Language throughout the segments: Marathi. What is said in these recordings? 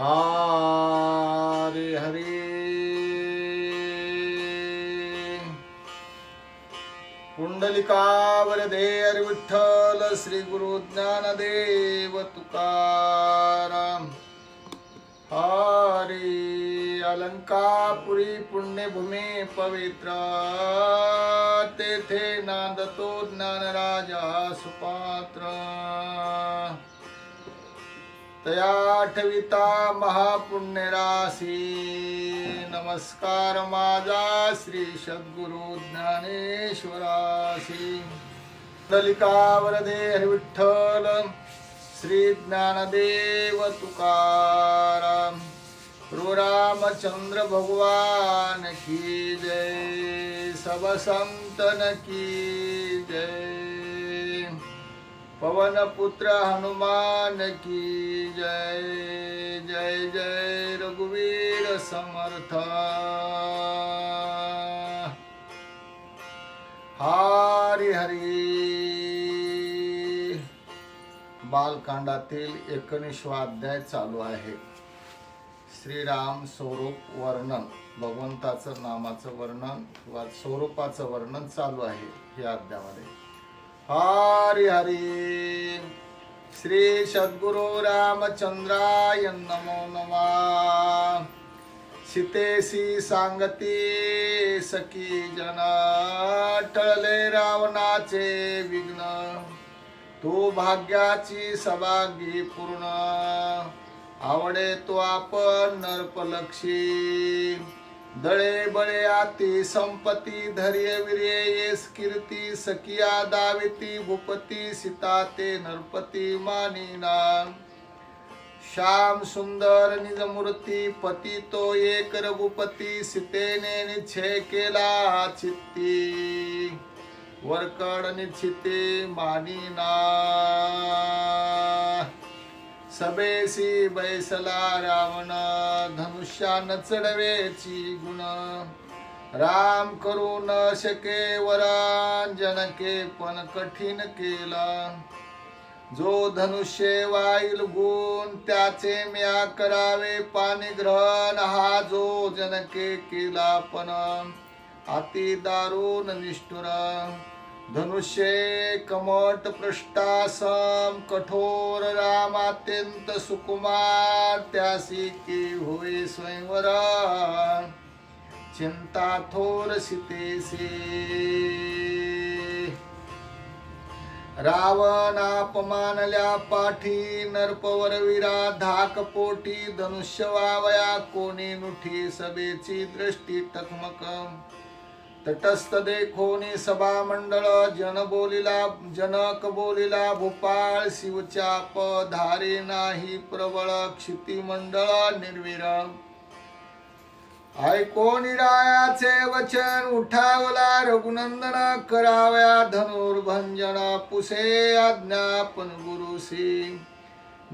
हरे हरे। पुंडलिकावर दे विठ्ठल श्री गुरु ज्ञानदेव तुकाराम। हरी अलंकापुरी पुण्यभूमी पवित्र। तेथे नांदतो ज्ञानराजा सुपात्र। तयाठविता महापुण्यराशी। नमस्कार माझा श्री सद्गुरु ज्ञानेश्वराशी। ललिकावरदे हरिविठ्ठल। श्री ज्ञानदेव तुकाराम रामचंद्र भगवान की जय। सब संतन की जय। पवन पुत्र हनुमान की जय जय जय रघुवीर समर्थ। हरी हरी। बालकांडातील एकनिश्वाध्याय अध्याय चालू आहे. श्रीराम स्वरूप वर्णन भगवंताचं नामाचं वर्णन किंवा स्वरूपाचं वर्णन चालू आहे या अध्यामध्ये हरि हरी। श्री सद्गुरु रामचंद्राय नमो नमा। सीतेशी सांगती सखी जना। टळले रावणाचे विघ्न। तू भाग्याची सभागी पूर्ण। आवडे तो आपण नरपलक्षी। दळे बळे आती संपती धैर्य वीर्य येस कीर्ती सकिया दाविती भूपती सीता ते नरपती मानिना श्याम सुंदर निजमूर्ती पती तो एक रघुपती सीतेने निच्छे केला चित्ती. वरकड निश्चिते मानिना सबेसी बैसला रावण धनुष्या चढवेची गुण. राम करू न शके वरान जनके पण कठीण केला. जो धनुष्य वाईल गुण त्याचे म्या करावे पाणी ग्रहण. हा जो जनके केला पण अति दारुण निष्ठुर. धनुष्य कमट पृष्ठासम कठोर रामात्यंत सुकुमार त्यासी की होय स्वयंवर चिंता थोर सीतेसे रावण अपमानल्या पाठी नरपवरवीरा धाक पोटी धनुष्य वावया कोणी नुठी सभेची दृष्टी टकमक तटस्थ देखोनी सभा मंडळ जन बोलिला जनक बोलिला भोपाळ शिवचाप धारे नाही प्रबळ क्षिती मंडळ निर्विर ऐकोनी रायाचे वचन उठावला रघुनंदन कराव्या धनुर्भंजन पुसे आज्ञापन गुरुसी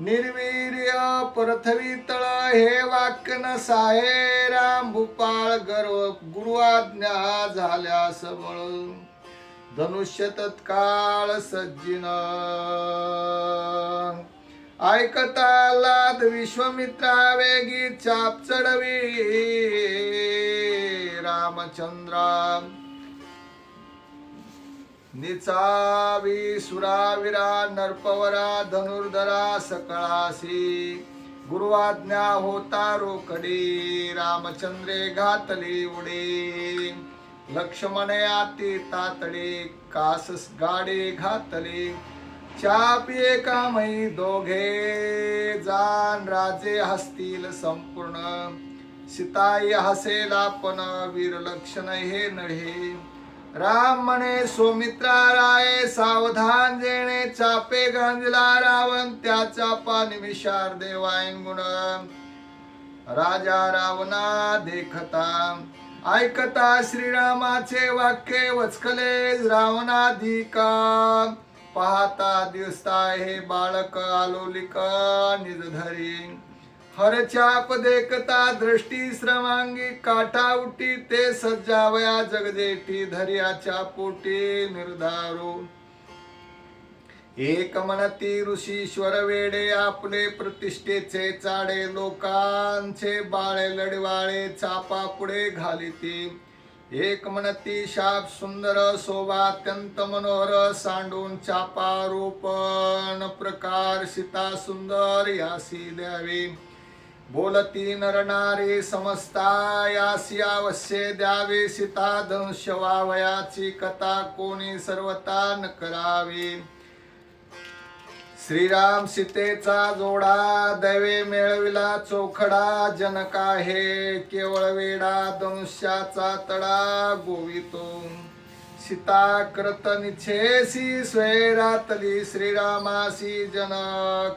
निर्वीर्य पृथ्वी तळ हे वाक्य न साहे राम भूपाळ गर्व गुरुआज्ञा झाल्या सबळ. धनुष्य तत्काळ सज्जिन. ऐकता लाद विश्वमित्रा वेगी चाप चढवी. रामचंद्रा निचावी सुराविरा नरपवरा धनुर्धरा सकळासी. गुरुवाज्ञा होता रोकडी रामचंद्रे घातली उडी. लक्ष्मणे आती तातडी कासस गाडी घातली. चाप एकामयी दोघे जान राजे हसतील संपूर्ण. सीताई हसेल आपण वीर लक्षण हे नढे राम म्हणे सोमित्रा राय सावधान जेणे चापे गांजला रावण त्याचा पानिमिषार देवायन गुण राजा रावणा देखता ऐकता श्रीरामाचे वाक्य वचकले रावणाधिका. पाहता दिसता हे बाळक आलोलिक निजधरी हरचाप देखता दृष्टी श्रमांगी काठा उठी ते सज्जावया जगदेठी धर्याच्या पोटी निर्धारो। एक म्हणती ऋषीश्वर वेडे आपले प्रतिष्ठेचे चाडे लोकांचे बाळे लढवाळे चापा पुढे घालिती। एक म्हणती शाप सुंदर शोभा अत्यंत मनोहर सांडून चापा रूपण प्रकार सीता सुंदर यासी द्यावी। बोलती नरनारे समजता यासी अवश्य द्यावे सीता दंश वावयाची कथा कोणी सर्वता न करावी श्रीराम सीतेचा जोडा दैवे मिळविला चोखडा जनका हे केवळ वेडा दंशाचा तडा गोवितो. सीता करत निच्छेसी स्वैरातली श्रीरामासी जन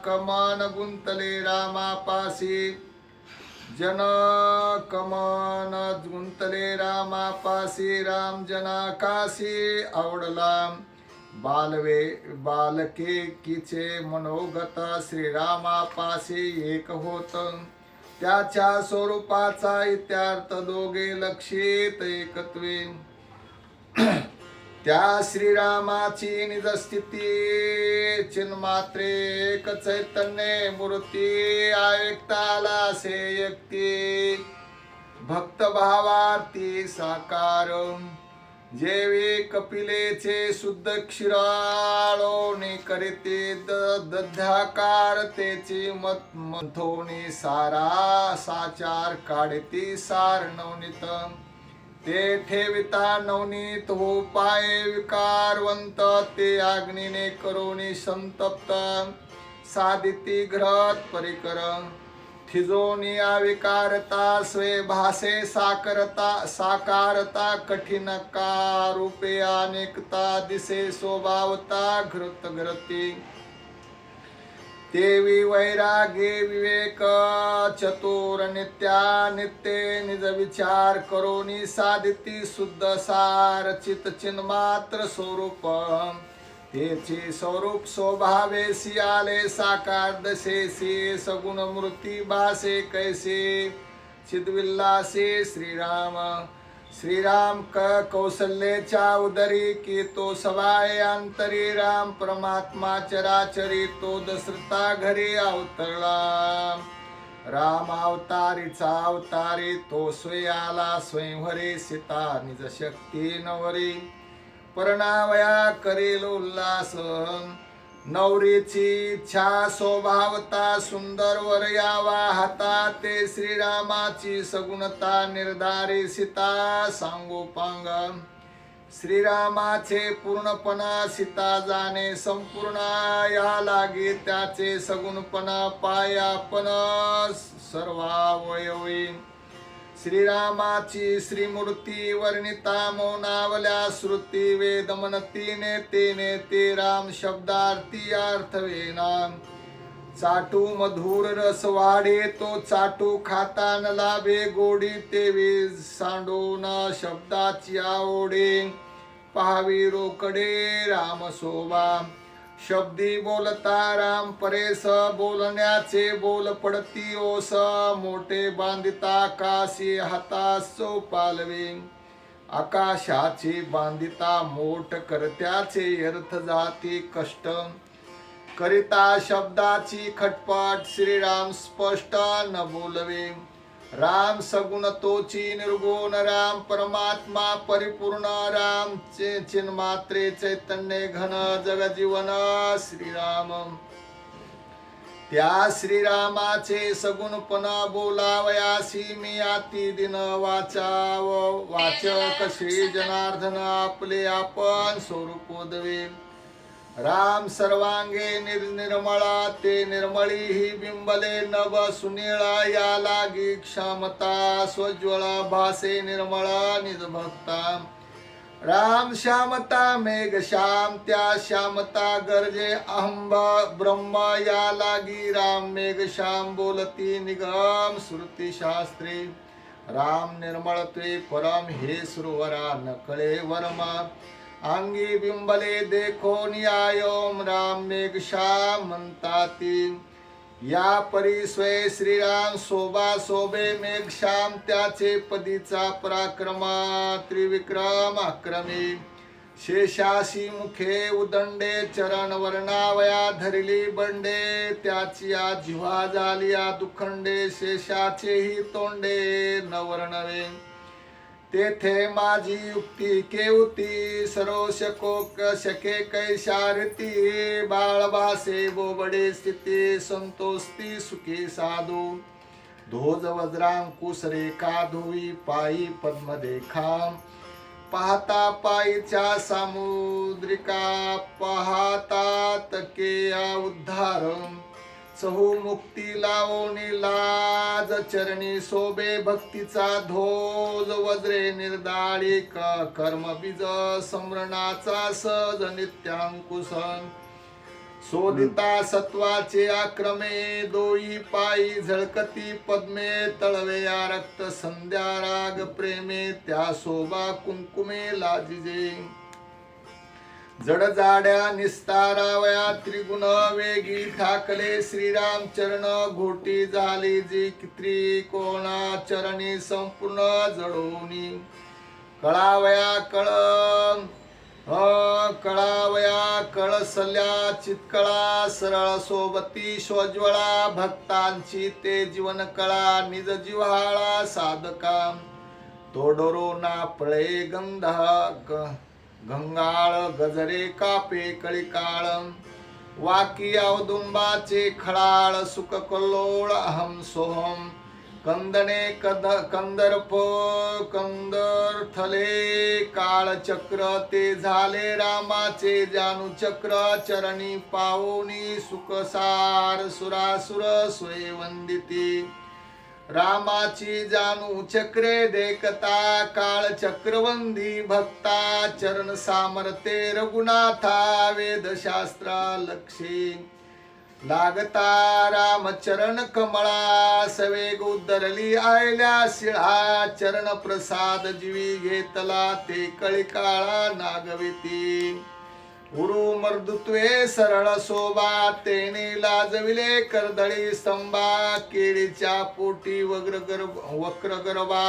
कमन गुंतले रामापासी। जन गुंतले रामापासी राम जनाकाशी आवडला बालवे बालके किचे मनोगत श्रीरामापासी एक होत त्याच्या स्वरूपाचा इत्यार्थ दोघे लक्षित एकत्वे। त्या श्रीरामाची निजस्थिती चिन्मात्रे एक चैतन्य मूर्ती आयुक्ताला से व्यक्ती भक्त भावार्थी साकार जेवी कपिलेचे शुद्ध क्षीराळोनी करीते द- दध्याकार तेची मत मंथोनी सारा साचार काढती सार ते ठेविता नवनीत हो पाये विकारवंत ते आग्निने करोनी संतप्त. साधिती ग्रहत परिकर थिजोनी आविकारता स्वे भासे साकारता साकारता कठीण का रूपे अनेकता दिसे स्वभावता घृत घृती. देवी वैरागे विवेक चतुर नित्या नित्य निज विचार करोनी साधिती शुद्ध सार चित चिन्मात्र स्वरूप. तेची स्वरूप स्वभावे सियाले साकार दशेसी सगुण मूर्ती भासे कैसे? चिदविल्लासे श्रीराम. श्रीराम क कौशल्याच्या उदरी की तो सवाय अंतरी राम परमात्मा चराचरी तो दसरता घरी अवतरला. राम अवतारीचा अवतारी तो स्वयाला स्वयंवरे सीता निज शक्ती नवरी परणावया करेल उल्हास नवरीची इच्छा स्वभावता सुंदर वर यावा हाता ते श्रीरामाची सगुणता निर्धारी सीता सांगोपांग श्रीरामाचे पूर्णपणा सीता जाणे संपूर्ण या लागे त्याचे सगुणपणा पायापण सर्वावयवी. श्रीरामाची श्रीमूर्ती वर्णिता मौनावल्या श्रुती वेद म्हणतीने तेने ते राम शब्दार्थी अर्थवेना चाटू मधुर रस वाढे तो चाटू खाता न लाभे गोडी तेवी सांडून शब्दाची आवडे. पहावी रोकडे राम शोभा. शब्दी बोलता राम परेस बोलण्याचे बोल पडती ओस मोठे बांधिता काशी हातासो पालवे. आकाशाची बांधिता मोठ करत्याचे अर्थ जाती कष्ट. करिता शब्दाची खटपट श्रीराम स्पष्ट न बोलवे. राम सगुण तोची निर्गुण राम परमात्मा परिपूर्ण राम चे चिन्मात्रे चैतन्य घन जगजीवन श्रीराम. त्या श्रीरामाचे सगुणपणा बोलावयासी मी आती दिन वाचाव. वाचक श्री जनार्दन आपले आपण स्वरूपोदवे राम सर्वांगे निर्निर्मळा ते निर्मळी ही बिंबले नव सुनिळा या लागी क्षमता स्वज्वळा भासे निर्मळा निजभक्ता राम श्यामता मेघ श्याम त्या श्यामता गरजे अहंब ब्रह्म या लागी राम मेघ श्याम बोलती निगम श्रुती शास्त्री. राम निर्मळत्वे परम हे सुरवरा नकळे वर्मा. अंगी बिंबले देखो नियायोम राम मेघ श्याम म्हणताती या परी स्वय श्रीराम शोभा शोभे मेघ श्याम त्याचे पदीचा पराक्रमा त्रिविक्रम अक्रमी शेषाशी मुखे उदंडे चरण वर्णावया धरली बंडे त्याची या जिव्हा झाली या दुखंडे शेषाचेही तोंडे नवर्णवे तेथे माझी युक्ती केवती सरो शको शके कैशारती बाळबासे बोबडे स्थिती संतोषती सुखी साधू. ध्वज वज्रांकुश रेखा धुवी पायी पद्मदेखा. पाहता पायीच्या सामुद्रिका पाहता के उद्धारम. चहू मुक्ती लावणी लाज चरणी सोबे भक्तीचा धोज वज्रे निर्दाळी क- कर्म बीज समरणाचा सज नित्यांकुशन शोधिता सत्वाचे आक्रमे दोई पायी झळकती पद्मे तळवे या रक्त संध्या राग प्रेमे त्या शोभा कुंकुमे लाजिजे. जड जाड्या निस्तारावया त्रिगुण वेगी ठाकले श्रीराम चरण घोटी झाली जी त्रिकोणा चरणी संपूर्ण जडोनी. कळावया कळ अ, कळावया कळसल्या चितकळा सरळ सोबती स्वज्वळा भक्तांची ते जीवन कळा निज जिव्हाळा साधका. तोडरो ना पळे गंधा ग- गंगाळ गजरे कापे कळिकाळ. वाकी औदुंबाचे खळाळ सुख कल्लोळ अहम सोहम. कंदने कद कंदर्प कंदर थले काळ चक्र ते झाले रामाचे जानू चक्र. चरणी पावनी सुखसार सुरासुर सोय वंदिती. रामाची जाणू चक्रे देखता काळ चक्रवंदी भक्ता चरण सामरते रघुनाथा वेदशास्त्रा लक्षी. लागता रामचरण कमळा सवेग उद्धरली आयल्या शिळा चरण प्रसाद जीवी घेतला ते कळिकाळा नागवेती. गुरु मर्दुत्वे सरळ सोबा तेने लाजविले करदळी स्तंभा केळीच्या पोटी वग्र गर्भ वक्र गर्भा.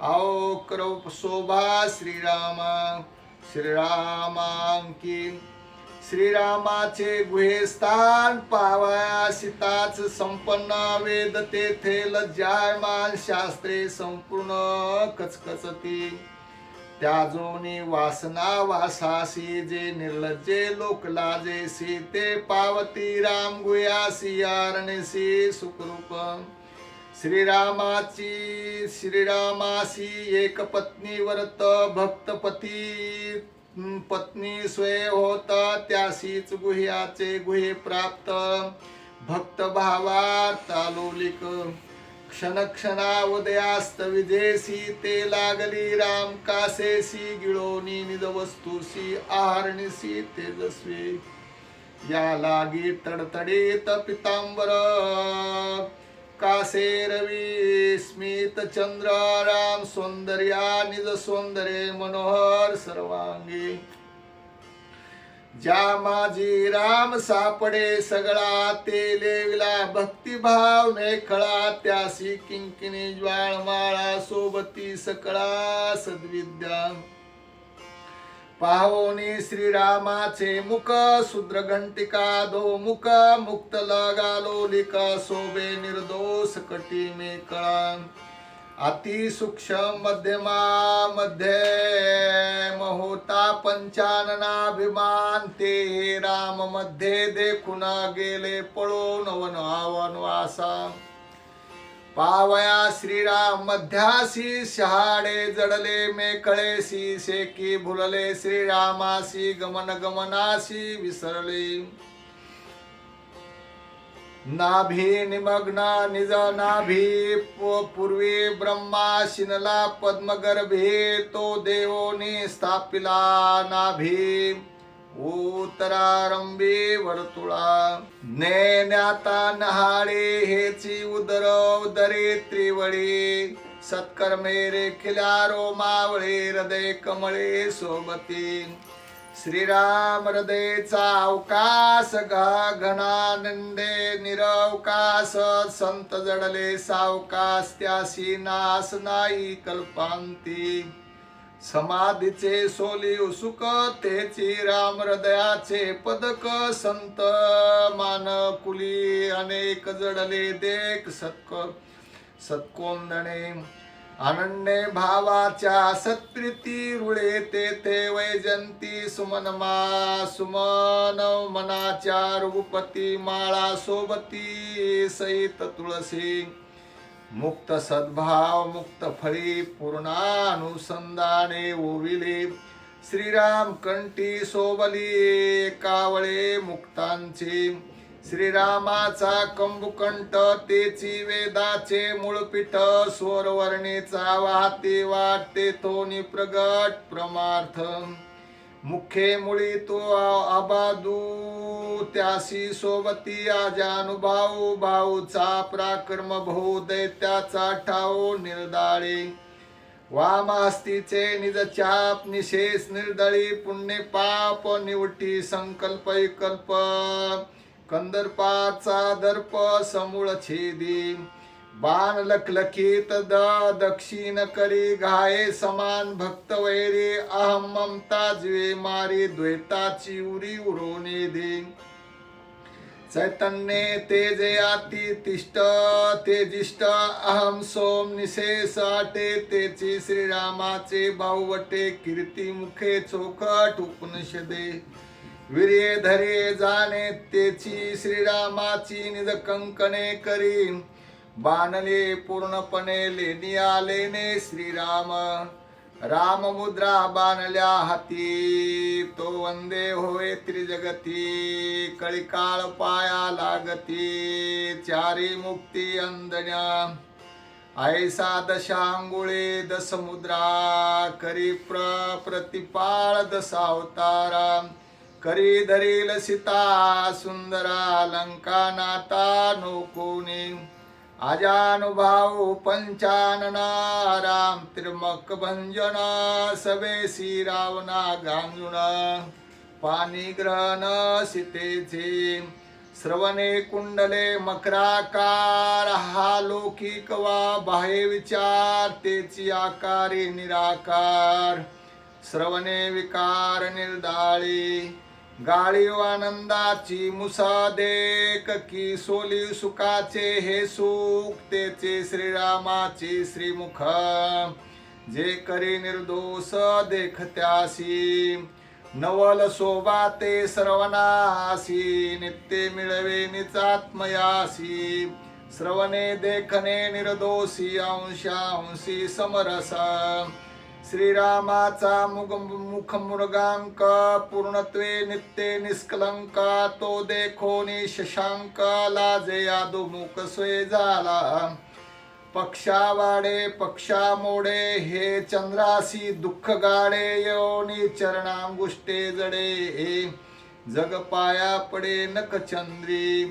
आओ कर शोभा श्रीरामा श्रीरामांकी श्रीरामाचे गुहे स्थान पावया सीताच संपन्न वेद तेथे लज्जायमान शास्त्रे संपूर्ण कचकचती. त्या जोनी वासना वासासी जे निर्लज्जे लोक लाजेसी ते पावती राम गुयासी यारणसी सुखरूप. श्रीरामाची श्रीरामासी एक पत्नी व्रत भक्तपती पत्नी स्वय होत त्यासीच गुह्याचे गुहे प्राप्त. भक्त भावात आलोलिक. क्षणक्षणावदयास्त उदयास्त विजेसी ते लागली राम कासेसी गिळोनी निज वस्तूसी आहारणीसी तेजस्वी. या लागी तडतडीत पितांबर कासे रवी स्मित चंद्र राम सौंदर्या निज सौंदर्य मनोहर सर्वांगी. ज्या माझी राम सापडे सगळा ते लेविला भक्तिभाव मेखळा त्यासी किंकिणी ज्वाळमाळा सोबती सकळा सद्विद्या. पाहोनी श्रीरामाचे मुख शूद्र घंटिका दो मुख मुक्त लगालोलिक सोबे निर्दोष कटी मे अतिसूक्ष्म मध्यमा मध्ये होता पंचाननाभिमान ते राममध्ये देखून गेले पळून वनवासा पावया श्रीराम मध्यासी शहाडे जडले मेकळेसी शेकी भुलले श्रीरामासी गमन गमनासी विसरले. नाभी निमग्न निज नाभी पूर्वी ब्रह्मा शिनला पद्मगर्भे तो देवोनी स्थापिला नाभी। उत्तरारंभी वर्तुळा। नेण्याता नहाळे हेची उदर उदरे त्रिवळी। सत्कर्मे रेखिल्या रोमावळे हृदय कमळे सोबती। श्रीराम हृदयचा अवकाश घनानंदे निरवकाश संत जडले सावकाश त्याशी नास नाही कल्पांती. समाधीचे सोली उसुक तेची राम हृदयाचे पदक संत मानकुली अनेक जडले देख सत्क सत्कोंदणे अनन्य भावाच्या सत्प्रीती रुळे तेथे वैजंती सुमनमा सुमन मनाच्या रघुपती माळा सोबती सहित तुळसी. मुक्त सद्भाव मुक्त फळी पूर्णानुसंधाने ओविले. श्रीराम कंठी सोबली कावळे मुक्तांची. श्रीरामाचा कंबुकंठ तेची वेदाचे मूळपीठ स्वरवर्णीचा वाहते वाटते तो निप्रगट प्रमार्थ. मुखे मुळी तो अबादू त्यासी सोबती आजानुभाऊ भाऊचा पराक्रम भाऊ दैत्याचा ठाऊ निर्दाळे. वामास्तीचे निजचाप निशेष निर्दळी पुण्य पाप निवटी संकल्प कल्प कंदर्पाचा दर्प समूळ छेदी. बाण लखलखीत द दक्षिण करी घाये समान भक्त वैरी. अहम ममता जीवे मारी द्वैताची उरी उरोने दे चैतन्ये तेजे अति तिष्ठ तेजिष्ट अहम सोम निशेष आटे तेची श्रीरामाचे बाहुवटे कीर्ती मुखे चोखट उपनिषदे. वीर्ये धरे जाणे तेची श्रीरामाची निज कंकणे करी. बाणले पूर्णपणे लेनिया लेने श्रीराम. राम मुद्रा बाणल्या हाती. तो वंदे होय त्रिजगती. कळिकाळ पाया लागती. चारी मुक्ती अंदण्या ऐसा दशांगुळे दसमुद्रा. करी प्र प्रतिपाळ दसावतारा करी धरील सीता सुंदरा लंका नाता नोकोनी। अजानुभाव पंचानना राम त्रिमक भंजना सवेसी रावणा गांजुना। पाणी ग्रहण सीतेचे। श्रवणे कुंडले मकराकार हा लौकिक वा बाह्य विचार तेची आकारे निराकार। श्रवणे विकार निर्दाळी। गाळीव आनंदाची मुसादेक की सोली सुखाचे हे सुख तेचे श्रीरामाचे श्रीमुख. जे करी निर्दोष देखत्यासी नवल शोभा ते सर्वनासी नित्य मिळवे निचात्मयासी श्रवणे देखणे निर्दोषी अंशांशी समरसा. श्रीरामाचा मुग मुख पूर्णत्वे नित्य निष्कलंक तो देखो शशांक लाजे यादू मुख सोय झाला पक्षावाडे पक्षा मोडे हे चंद्रासी दुःख गाडे योनी चरणांगुष्टे जडे. हे जग पाया पडे नक चंद्री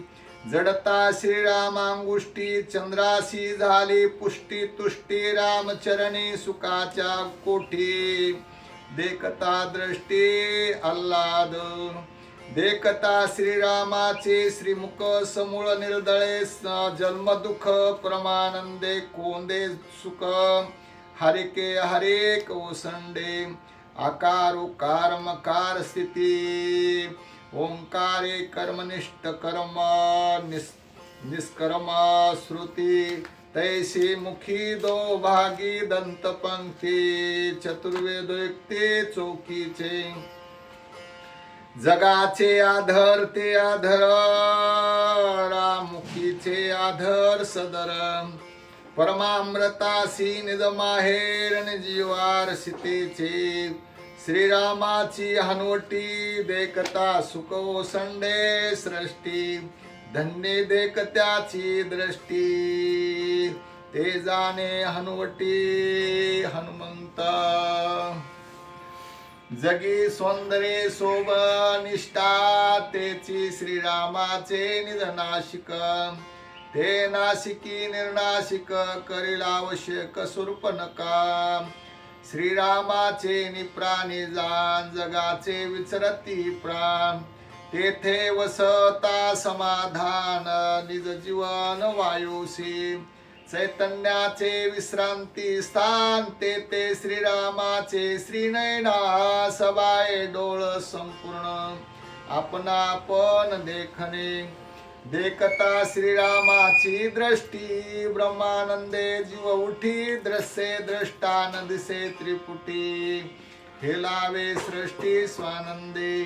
जडता श्रीरामांगुष्टी चंद्रासी झाली पुष्टी तुष्टी रामचरणी सुखाच्या कोठी. देखता दृष्टी आल्हाद. देखता श्रीरामाचे श्रीमुख समूळ निर्दळे जन्मदुःख जन्म दुःख प्रमानंदे कोंदे सुख. हरिके हरेक ओसंडे आकार उकार मकार स्थिती. ओंकारे कर्मनिष्ठ कर्म निस् निष्कर्मा श्रुती तैसी मुखी दो भागी दंत पंक्ती चतुर्वेद चौकीचे जगाचे आधर ते आधर रामुखीचे आधर सदर। परमामृतासी निज माहेर जीवार सीतेचे श्रीरामाची हनुवटी देखता सुख संडे सृष्टी धन्य देखत्याची दृष्टी. ते जाणे हनुवटी हनुमंता. जगी सौंदर्य शोभनिष्ठा तेची श्रीरामाचे निधनाशिक. ते नाशिकी निर्नाशिक करील आवश्यक स्वरूप नका श्रीरामाचे निप्राणी जाण जगाचे विचरती प्राण. तेथे वसता समाधान निज जीवन वायुसी चैतन्याचे विश्रांती स्थान तेथे श्रीरामाचे श्रीनयना सबाय डोळ संपूर्ण. आपण आपण देखणे. देखता श्रीरामाची दृष्टी ब्रह्मानंदे जीव उठी द्रसे द्रष्टा न दिसे त्रिपुटी हेलावे सृष्टी स्वानंदे.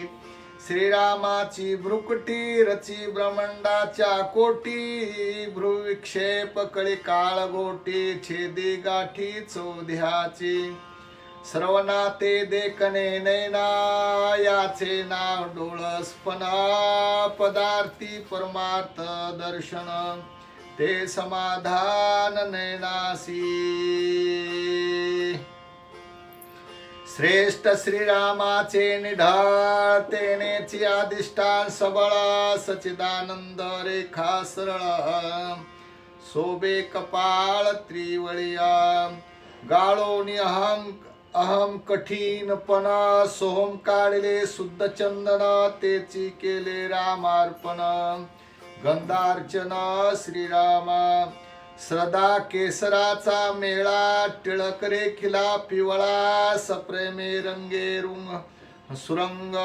श्रीरामाची भ्रुकटी रची ब्रह्मंडाच्या कोटी भ्रुविक्षेप कळी काळगोटी छेदी गाठी चोध्याची. सर्वनाते देखणे नैना याचे नाव डोळसपणा पदार्थी परमार्थ दर्शन ते समाधान नैनासी. श्रेष्ठ श्रीरामाचे निढाळ तेनेची अधिष्ठान सबळ सचिदानंद रेखा सरळ सोबे कपाळ त्रिवळिया गाळोनी अहम अहम कठीणपणा सोहम काढले शुद्ध चंदन तेची केले रामार्पण. गंधार्चन श्रीरामा श्रद्धा केसराचा मेळा टिळक रेखिला पिवळा सप्रेमे रंगे रुंग सुरंग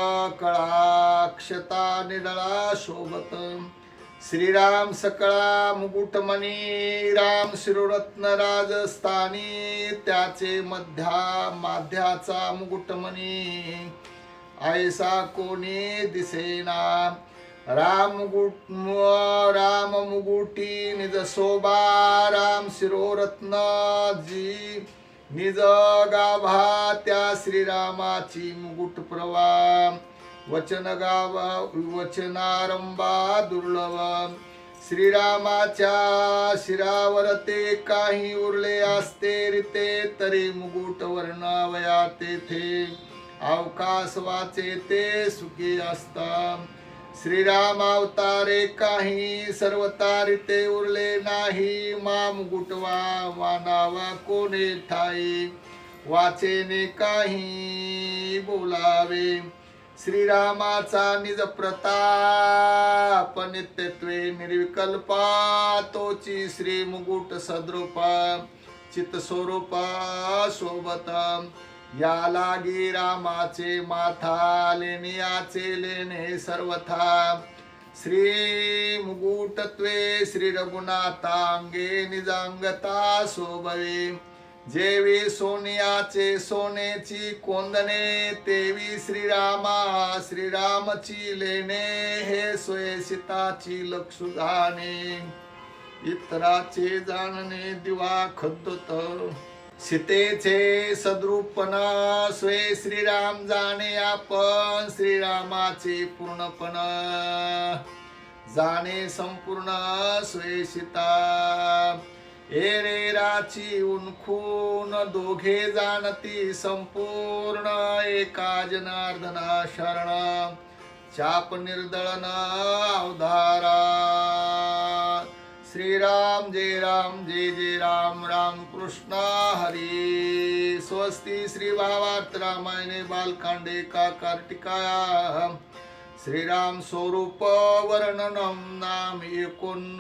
कळाक्षता निडळा शोभत. श्रीराम सकळा मुकुटमणी राम शिरोरत्न राजस्थानी त्याचे मध्या माध्याचा मुकुटमणी. ऐसा कोणी दिसेना? राम मुकुट राम मुगुटी निज शोभा राम शिरोरत्न जी निज गाभा त्या श्रीरामाची मुकुट प्रवा वचन गाव वचनारंभा दुर्लभ. श्रीरामाच्या शिरावर ते काही उरले असते रिते तरी मुगुट वर्णावया तेथे. अवकाश वाचे ते सुखी असता श्रीराम अवतारे काही सर्व तारिते उरले नाही. मा गुटवा मानावा कोणे ठाई? वाचेने काही बोलावे. श्रीरामाचा निज प्रताप नित्यत्वे निर्विकल्पा तोची श्री मुकुट सद्रूपा चित स्वरूपा सोबत. या लागी रामाचे माथा लेनियाचे लेणे सर्वथा. श्री मुकुटत्वे श्री रघुनाथांगे निजांगता सोभवे जेवी सोनियाचे सोनेची कोंदणे तेवी श्रीरामा श्रीरामची लेणे हे सोये सीताची लक्षुधाने इतराचे जाणणे दिवा खद्दत सीतेचे सद्रूपणा स्वे श्रीराम जाणे आपण श्रीरामाचे पूर्णपण. जाणे संपूर्ण स्वे सीता. एरेराची उनखून दोघे जाणती संपूर्ण एका जनार्दना शरण. चाप निर्दळन अवधारा श्रीराम जय राम जय जय राम राम कृष्ण हरी. स्वस्ती श्री भावार्थ रामायणे बालकांडे का कार्तिकाया श्रीराम स्वरूप वर्णनम नाम एकोण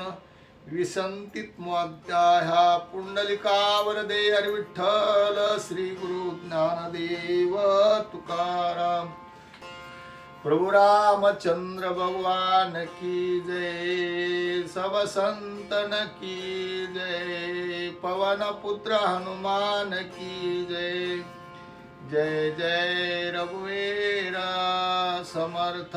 विसंतित्मोध्याया पुंडलिकावर पुंडलिकावरदे हरिविठ्ठल श्री गुरु ज्ञानदेव तुकाराम। प्रभु रामचंद्र भगवान की जय सब संतन की जय पवन पुत्र हनुमान की जय। जय जय रघुवीर समर्थ।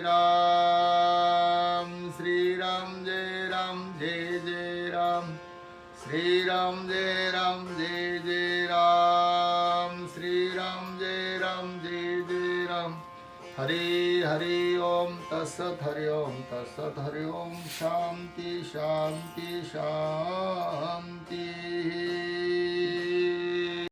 श्रीराम जय राम जय जय राम श्रीराम जय राम जय जय राम हरी हरी ओम तत्सत हरि ओम तत्सत हरि ओम शांती शांती शांती